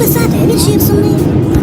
all of a sudden, it shapes on me.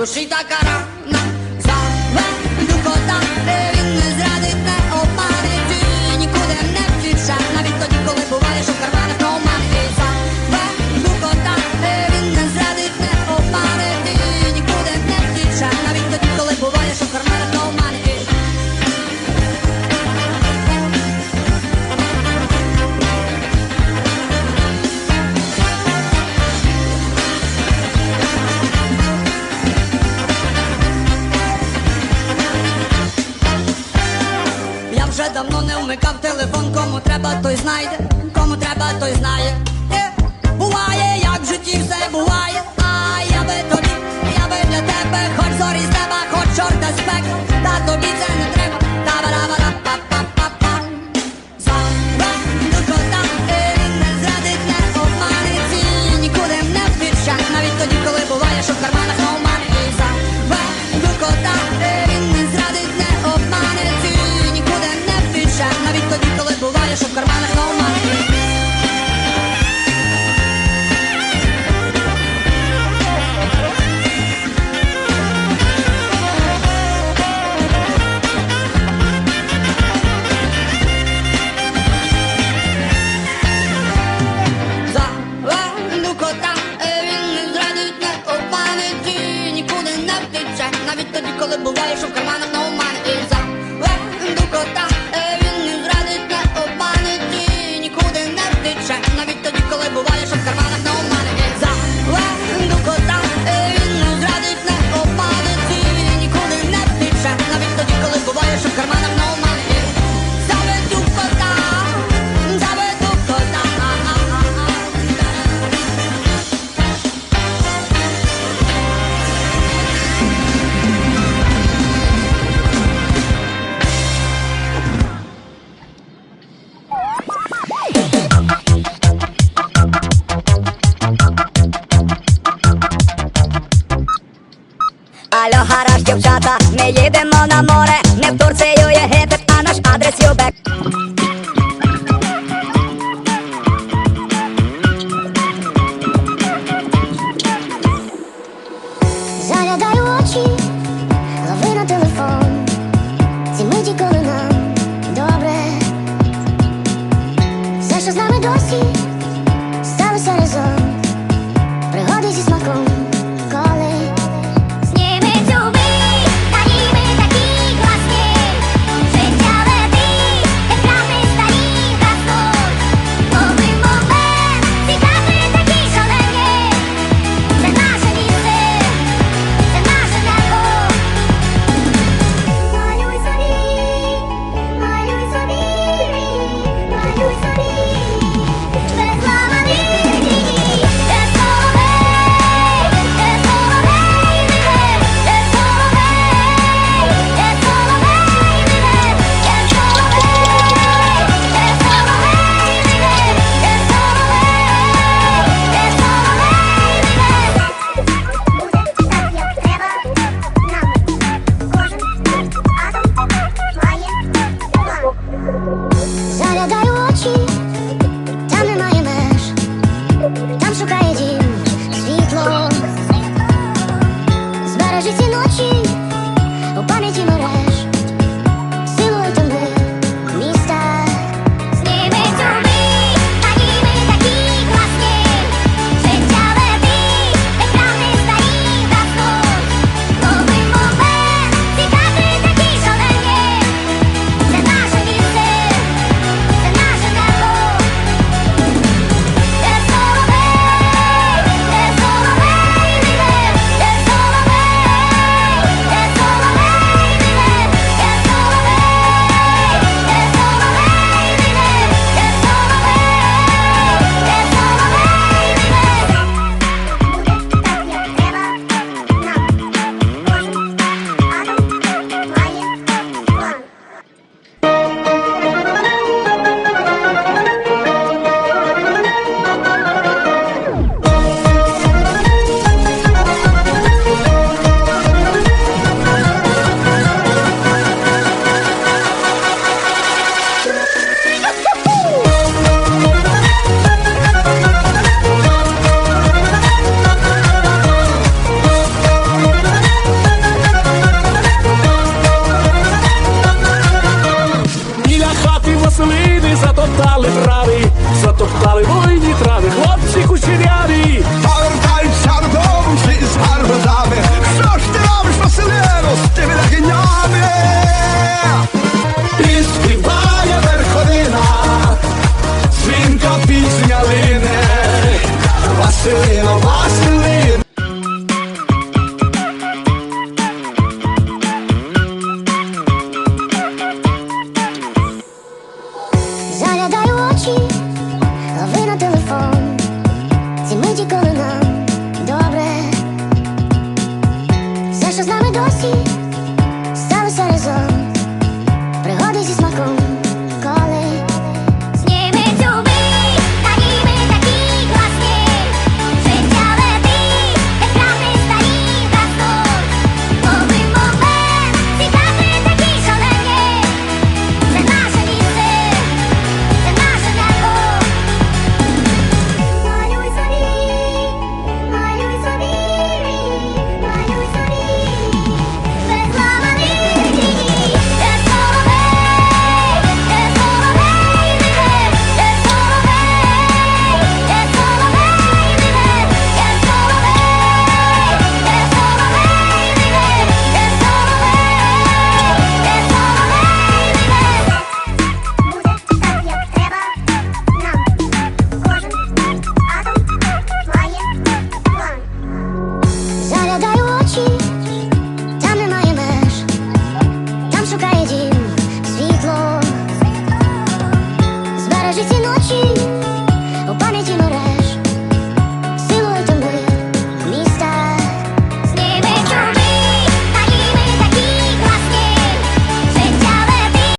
do caramba. Помикав телефон, кому треба, той знайде, кому треба, той знає. Е, буває, як в житті все буває, а я би тобі, я би для тебе, хоч зорі з неба, хоч чорта спек, та тобі це не треба. Алло, гараж, дівчата, ми їдемо